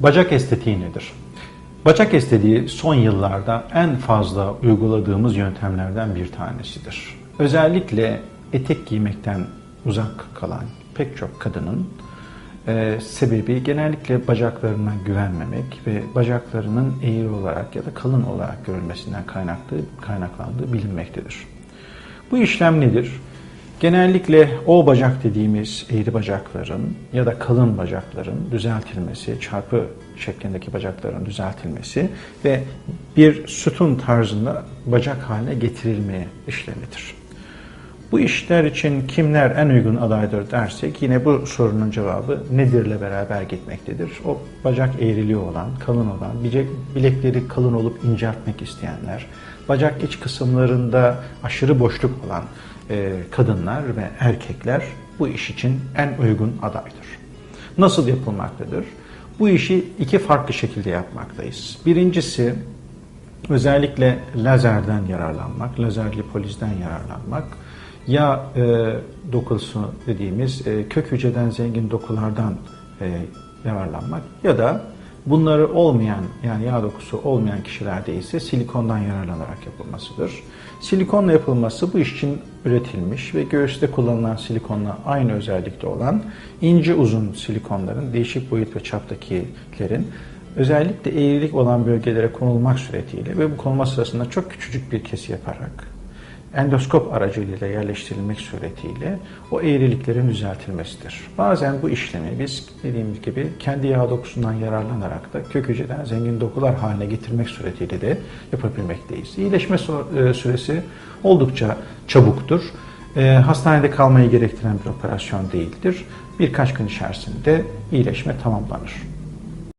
Bacak estetiği nedir? Bacak estetiği son yıllarda en fazla uyguladığımız yöntemlerden bir tanesidir. Özellikle etek giymekten uzak kalan pek çok kadının e, sebebi genellikle bacaklarına güvenmemek ve bacaklarının eğri olarak ya da kalın olarak görülmesinden kaynaklı, kaynaklandığı bilinmektedir. Bu işlem nedir? Genellikle o bacak dediğimiz eğri bacakların ya da kalın bacakların düzeltilmesi, çarpı şeklindeki bacakların düzeltilmesi ve bir sütun tarzında bacak haline getirilme işlemidir. Bu işler için kimler en uygun adaydır dersek yine bu sorunun cevabı nedirle beraber gitmektedir. O bacak eğriliği olan, kalın olan, bilekleri kalın olup inceltmek isteyenler, bacak iç kısımlarında aşırı boşluk olan kadınlar ve erkekler bu iş için en uygun adaydır. Nasıl yapılmaktadır? Bu işi iki farklı şekilde yapmaktayız. Birincisi özellikle lazerden yararlanmak, lazer lipolizden yararlanmak ya e, dokusu dediğimiz e, kök hücreden zengin dokulardan e, yararlanmak ya da bunları olmayan yani yağ dokusu olmayan kişilerde ise silikondan yararlanarak yapılmasıdır. Silikonla yapılması bu iş için üretilmiş ve göğüste kullanılan silikonla aynı özellikte olan ince uzun silikonların değişik boyut ve çaptakilerin özellikle eğrilik olan bölgelere konulmak suretiyle ve bu konulma sırasında çok küçücük bir kesi yaparak endoskop aracılığıyla yerleştirilmek suretiyle o eğriliklerin düzeltilmesidir. Bazen bu işlemi biz dediğimiz gibi kendi yağ dokusundan yararlanarak da kök hücreden zengin dokular haline getirmek suretiyle de yapabilmekteyiz. İyileşme e, süresi oldukça çabuktur. E, hastanede kalmayı gerektiren bir operasyon değildir. Birkaç gün içerisinde iyileşme tamamlanır.